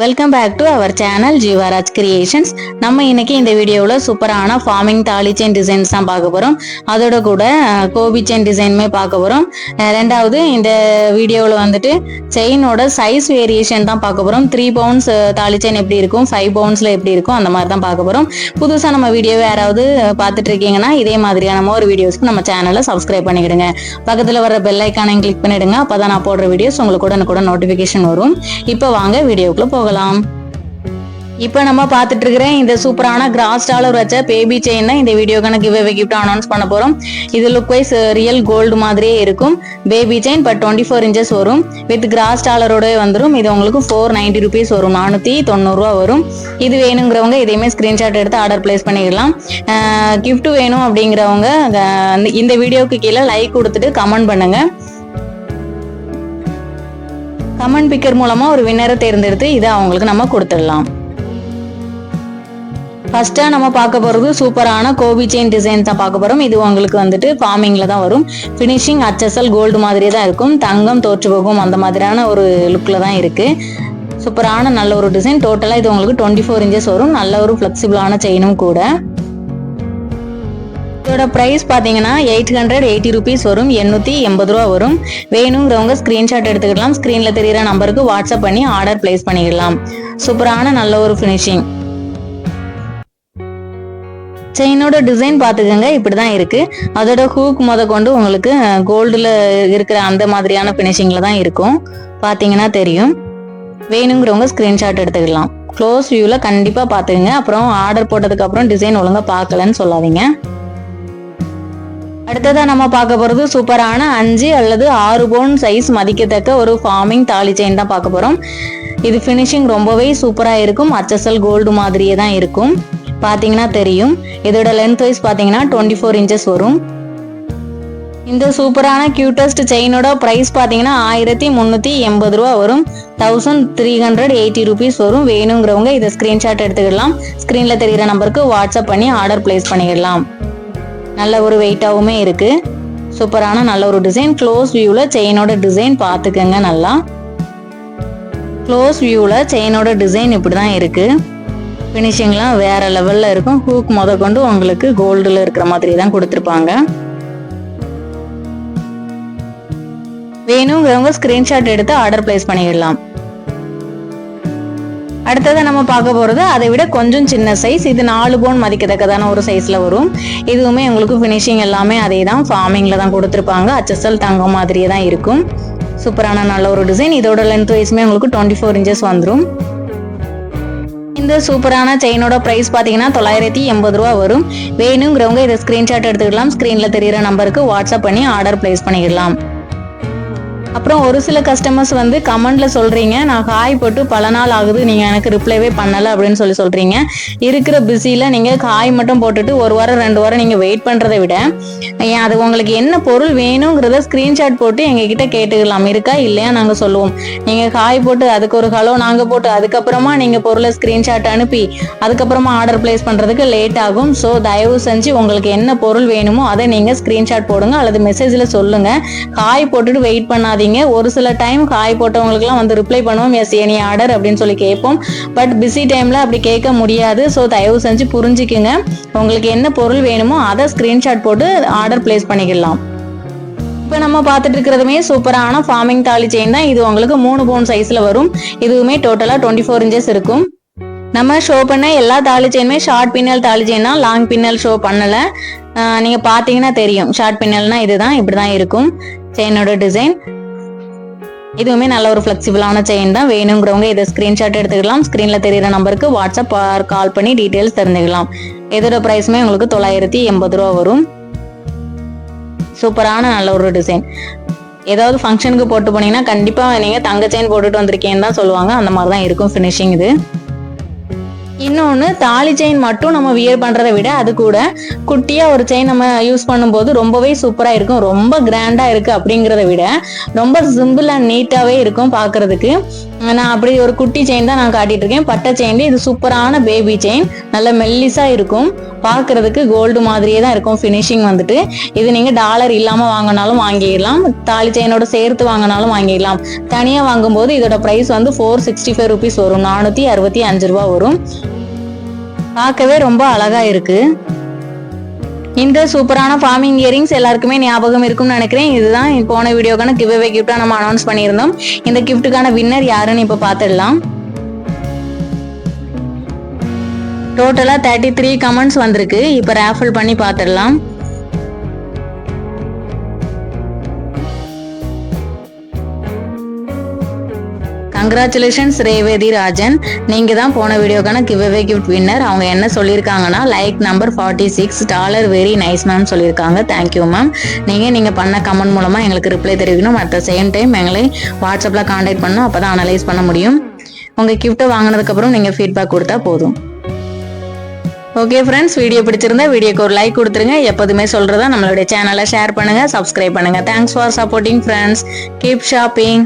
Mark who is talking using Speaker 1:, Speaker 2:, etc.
Speaker 1: Welcome back to our channel Jeevaraj creations நம்ம இன்னைக்கு இந்த வீடியோவில் சூப்பரான ஃபார்மிங் தாலி செயின் டிசைன்ஸ் தான் பார்க்க போகிறோம் அதோட கூட கோபி செயின் டிசைனுமே பார்க்க போகிறோம் ரெண்டாவது இந்த வீடியோவில் வந்துட்டு செயினோட சைஸ் வேரியேஷன் தான் பார்க்க போகிறோம் த்ரீ பவுன்ஸ் தாலி செயின் எப்படி இருக்கும் ஃபைவ் பவுன்ஸில் எப்படி இருக்கும் அந்த மாதிரி தான் பார்க்க போகிறோம் புதுசாக நம்ம வீடியோவை யாராவது பார்த்துட்டு இருக்கீங்கன்னா இதே மாதிரியான ஒரு வீடியோஸ்க்கு நம்ம சேனலை சப்ஸ்கிரைப் பண்ணிக்கிடுங்க. பக்கத்தில் வர பெல் ஐக்கானையும் கிளிக் பண்ணிடுங்க. அப்போ தான் நான் போடுற வீடியோஸ் உங்களுக்கு கூட நோட்டிஃபிகேஷன் வரும். இப்போ வாங்க வீடியோக்குள்ளே போக போகலாம். இப்போ நம்ம பார்த்துட்டு இருக்கிற இந்த சூப்பரான கிராஸ் டாலர் வச்ச பேபி செயின் தான் இந்த வீடியோக்கான கிவ் அவே கிஃப்ட் அனௌன்ஸ் பண்ண போறோம். இது லுக் வைஸ் ரியல் கோல்டு மாதிரியே இருக்கும். Baby chain but twenty four inches வரும் வித் கிராஸ் டாலரோட வந்துடும் இது உங்களுக்கு ஃபோர் நைன்டி ருபீஸ் வரும். நானூற்றி தொண்ணூறுரூவா வரும். இது வேணுங்கிறவங்க இதையுமே ஸ்க்ரீன்ஷாட் எடுத்து ஆர்டர் பிளேஸ் பண்ணிக்கலாம் கிஃப்ட் வேணும் அப்படிங்கிறவங்க இந்த வீடியோக்கு கீழே லைக் கொடுத்துட்டு கமெண்ட் பண்ணுங்கள் கமெண்ட் பிக்கர் மூலமா ஒரு வின்னரை தேர்ந்தெடுத்து இதை அவங்களுக்கு நம்ம கொடுத்துடலாம். ஃபர்ஸ்டா நம்ம பார்க்க போறது சூப்பரான கோபி செயின் டிசைன் தான் பார்க்க போறோம். இது உங்களுக்கு வந்துட்டு ஃபார்மிங்ல தான் வரும். ஃபினிஷிங் அச்சசல் கோல்டு மாதிரியே தான் இருக்கும். தங்கம் தோற்று போகும் அந்த மாதிரியான ஒரு லுக்ல தான் இருக்கு. சூப்பரான நல்ல ஒரு டிசைன் டோட்டலாக இது உங்களுக்கு டுவெண்ட்டி ஃபோர் இன்ச்சஸ் வரும். நல்ல ஒரு ஃப்ளெக்சிபிளான செயினும் கூட. இதோட ப்ரைஸ் பார்த்தீங்கன்னா எயிட் ஹண்ட்ரட் எயிட்டி ருபீஸ் வரும் எண்ணூற்றி எண்பது ரூபா வரும். வேணுங்கிறவங்க ஸ்க்ரீன்ஷாட் எடுத்துக்கலாம். ஸ்க்ரீனில் தெரியிற நம்பருக்கு வாட்ஸ்அப் பண்ணி ஆர்டர் பிளேஸ் பண்ணிக்கலாம் சூப்பரான நல்ல ஒரு ஃபினிஷிங் செயினோட டிசைன் பார்த்துக்கோங்க இப்படி தான் இருக்குது அதோட ஹூக் முத கொண்டு உங்களுக்கு கோல்டில் இருக்கிற அந்த மாதிரியான ஃபினிஷிங்கில் தான் இருக்கும். பார்த்தீங்கன்னா தெரியும். வேணுங்கிறவங்க ஸ்க்ரீன்ஷாட் எடுத்துக்கலாம். க்ளோஸ் வியூவில் கண்டிப்பாக பார்த்துக்கோங்க அப்புறம் ஆர்டர் போட்டதுக்கப்புறம் டிசைன் ஒழுங்காக பார்க்கலன்னு சொல்லாதீங்க. அடுத்ததாக நம்ம பார்க்க போகிறது சூப்பரான அஞ்சு அல்லது ஆறு பவுன் சைஸ் மதிக்கத்தக்க ஒரு ஃபார்மிங் தாலி செயின் தான் பார்க்க போகிறோம் இது ஃபினிஷிங் ரொம்பவே சூப்பராக இருக்கும். அச்சசல் கோல்டு மாதிரியே தான் இருக்கும். பார்த்தீங்கன்னா தெரியும். இதோட லென்த் வைஸ் பார்த்தீங்கன்னா டுவெண்ட்டி ஃபோர் இன்ச்சஸ் வரும். இந்த சூப்பரான கியூட்டஸ்ட் செயினோட ப்ரைஸ் பார்த்தீங்கன்னா ஆயிரத்தி முந்நூற்றி எண்பது ரூபா வரும். Thousand three hundred eighty rupees வரும். வேணுங்கிறவங்க இதை ஸ்க்ரீன்ஷாட் எடுத்துக்கலாம் ஸ்க்ரீனில் தெரிகிற நம்பருக்கு வாட்ஸ்அப் பண்ணி ஆர்டர் பிளேஸ் பண்ணிடலாம். நல்ல ஒரு வெயிட்டாகவுமே இருக்குது சூப்பரான நல்ல ஒரு டிசைன் க்ளோஸ் வியூவில் செயினோட டிசைன் பார்த்துக்கங்க நல்லா. க்ளோஸ் வியூவில் செயினோட டிசைன் இப்படி தான் இருக்குது ஃபினிஷிங்லாம் வேறு லெவலில் இருக்கும். ஹூக் முத கொண்டு உங்களுக்கு கோல்டில் இருக்கிற மாதிரி தான் கொடுத்துருப்பாங்க. வேணுங்கிறவங்க ஸ்க்ரீன்ஷாட் எடுத்து ஆர்டர் பிளேஸ் பண்ணிடலாம். அடுத்ததை நம்ம பார்க்க போகிறது அதை விட கொஞ்சம் சின்ன சைஸ் இது நாலு பவுன் மதிக்கத்தக்கதான ஒரு சைஸில் வரும். இதுவுமே உங்களுக்கு ஃபினிஷிங் எல்லாமே அதே தான் ஃபார்மிங்கில் தான் கொடுத்துருப்பாங்க. அச்சசல் தங்கம் மாதிரியே தான் இருக்கும். சூப்பரான நல்ல ஒரு டிசைன் இதோட லென்த் வைஸுமே உங்களுக்கு டுவெண்ட்டி ஃபோர் இன்ச்சஸ் வந்துடும் இந்த சூப்பரான செயினோட ப்ரைஸ் பார்த்தீங்கன்னா தொள்ளாயிரத்தி எண்பது ரூபா வரும். வேணுங்கிறவங்க இதை ஸ்க்ரீன்ஷாட் எடுத்துக்கலாம். ஸ்க்ரீனில் தெரியிற நம்பருக்கு வாட்ஸ்அப் பண்ணி ஆர்டர் ப்ளேஸ் பண்ணிடலாம். அப்புறம் ஒரு சில கஸ்டமர்ஸ் வந்து கமெண்ட்ல சொல்றீங்க நான் காய் போட்டு பல நாள் ஆகுது நீங்க எனக்கு ரிப்ளைவே பண்ணல அப்படின்னு சொல்லி சொல்றீங்க. இருக்கிற பிஸியில நீங்க காய் மட்டும் போட்டுட்டு ஒரு வாரம் ரெண்டு வாரம் நீங்க வெயிட் பண்றதை விட ஏன் அது உங்களுக்கு என்ன பொருள் வேணுங்கிறத ஸ்கிரீன்ஷாட் போட்டு எங்க கிட்ட கேட்டுக்கலாம். இருக்கா இல்லையா நாங்க சொல்லுவோம். நீங்க காய் போட்டு அதுக்கு ஒரு ஹலோ நாங்க போட்டு அதுக்கப்புறமா நீங்க பொருளை ஸ்கிரீன்ஷாட் அனுப்பி அதுக்கப்புறமா ஆர்டர் பிளேஸ் பண்றதுக்கு லேட் ஆகும். ஸோ தயவு செஞ்சு உங்களுக்கு என்ன பொருள் வேணுமோ அதை நீங்க ஸ்கிரீன்ஷாட் போடுங்க அல்லது மெசேஜ்ல சொல்லுங்க. காய் போட்டுட்டு வெயிட் பண்ணாதீங்க ஒரு சில டைம் காய் போட்டவங்களுக்குலாம் வந்து ரிப்ளை பண்ணுவோம். எஸ் எனி ஆர்டர் அப்படின்னு சொல்லி கேட்போம். பட் பிஸி டைமில் அப்படி கேட்க முடியாது. ஸோ தயவு செஞ்சு புரிஞ்சுக்குங்க. உங்களுக்கு என்ன பொருள் வேணுமோ அதை ஸ்க்ரீன்ஷாட் போட்டு ஆர்டர் பிளேஸ் பண்ணிக்கலாம். இப்போ நம்ம பார்த்துட்டு இருக்கிறதுமே சூப்பரான ஃபார்மிங் தாலி செயின் தான். இது உங்களுக்கு மூணு பவுன் சைஸில் வரும். இதுவுமே டோட்டலாக டுவெண்ட்டி ஃபோர் இன்ச்சஸ் இருக்கும். நம்ம ஷோ பண்ண எல்லா தாலி செயினுமே ஷார்ட் பின்னல் தாலி செயின் தான். லாங் பின்னல் ஷோ பண்ணலை. நீங்கள் பார்த்தீங்கன்னா தெரியும். ஷார்ட் பின்னல்னா இதுதான் இப்படி தான் இருக்கும் செயினோட டிசைன் இதுவுமே நல்ல ஒரு ஃப்ளெக்சிபிளான செயின் தான். வேணுங்கிறவங்க இதை ஸ்க்ரீன்ஷாட் எடுத்துக்கலாம். ஸ்க்ரீனில் தெரியிற நம்பருக்கு வாட்ஸ்அப் கால் பண்ணி டீட்டெயில்ஸ் தெரிஞ்சுக்கலாம். இதோட ப்ரைஸுமே உங்களுக்கு தொள்ளாயிரத்தி எண்பது ரூபா வரும். சூப்பரான நல்ல ஒரு டிசைன் ஏதாவது ஃபங்க்ஷனுக்கு போட்டு போனீங்கன்னா கண்டிப்பாக நீங்கள் தங்க செயின் போட்டுட்டு வந்திருக்கேன்னு தான் சொல்லுவாங்க. அந்த மாதிரி தான் இருக்கும் ஃபினிஷிங் இது. இன்னொன்று தாலி செயின் மட்டும் நம்ம வியர் பண்ணுறதை விட அது கூட குட்டியாக ஒரு செயின் நம்ம யூஸ் பண்ணும்போது ரொம்பவே சூப்பராக இருக்கும். ரொம்ப கிராண்டாக இருக்குது அப்படிங்கிறத விட ரொம்ப சிம்பிள் அண்ட் நீட்டாகவே இருக்கும் பார்க்குறதுக்கு. நான் அப்படி ஒரு குட்டி செயின் தான் நான் காட்டிட்டு இருக்கேன். பட்டை செயின் இது சூப்பரான பேபி செயின் நல்ல மெல்லிசா இருக்கும். பார்க்கிறதுக்கு கோல்டு மாதிரியே தான் இருக்கும். ஃபினிஷிங் வந்துட்டு. இது நீங்க டாலர் இல்லாம வாங்கினாலும் வாங்கிடலாம். தாலி செயினோட சேர்த்து வாங்கினாலும் வாங்கிடலாம். தனியா வாங்கும்போது இதோட பிரைஸ் வந்து ஃபோர் சிக்ஸ்டி ஃபைவ் ருபீஸ் வரும். நானூத்தி அறுபத்தி அஞ்சு ரூபா வரும். பார்க்கவே ரொம்ப அழகா இருக்கு. இந்த சூப்பரான ஃபார்மிங் இயரிங்ஸ் எல்லாருக்குமே ஞாபகம் இருக்கும்னு நினைக்கிறேன். இதுதான் போன வீடியோக்கான கிவ் அவே கிஃப்டா நம்ம அனௌன்ஸ் பண்ணியிருந்தோம். இந்த கிஃப்ட்டுக்கான வின்னர் யாருன்னு இப்போ பார்த்துடலாம் டோட்டலா தேர்ட்டி த்ரீ கமெண்ட்ஸ் வந்திருக்கு. இப்போ ரேஃபிள் பண்ணி பார்த்துடலாம் கங்க்ராச்சுலேஷன்ஸ் ரேவதி ராஜன் நீங்க தான் போன வீடியோக்கான கிவ்அவே கிஃப்ட் வின்னர் அவங்க என்ன சொல்லியிருக்காங்கன்னா like number forty six dollar very nice ma'am சொல்லியிருக்காங்க தேங்க்யூ மேம் நீங்கள் நீங்கள் பண்ண கமெண்ட் மூலமாக எங்களுக்கு ரிப்ளை தெரிவிக்கணும். அட் த சேம் டைம் எங்களை வாட்ஸ்அப்பில் கான்டாக்ட் பண்ணணும். அப்பதான் அனலைஸ் பண்ண முடியும். உங்கள் கிஃப்ட்டை வாங்கினதுக்கப்புறம் நீங்கள் ஃபீட்பேக் கொடுத்தா போதும். ஓகே ஃப்ரெண்ட்ஸ் வீடியோ பிடிச்சிருந்தா வீடியோக்கு ஒரு லைக் கொடுத்துருங்க. எப்போதுமே சொல்கிறதா நம்மளுடைய சேனலை ஷேர் பண்ணுங்கள் சப்ஸ்கிரைப் பண்ணுங்கள் thanks for supporting friends keep shopping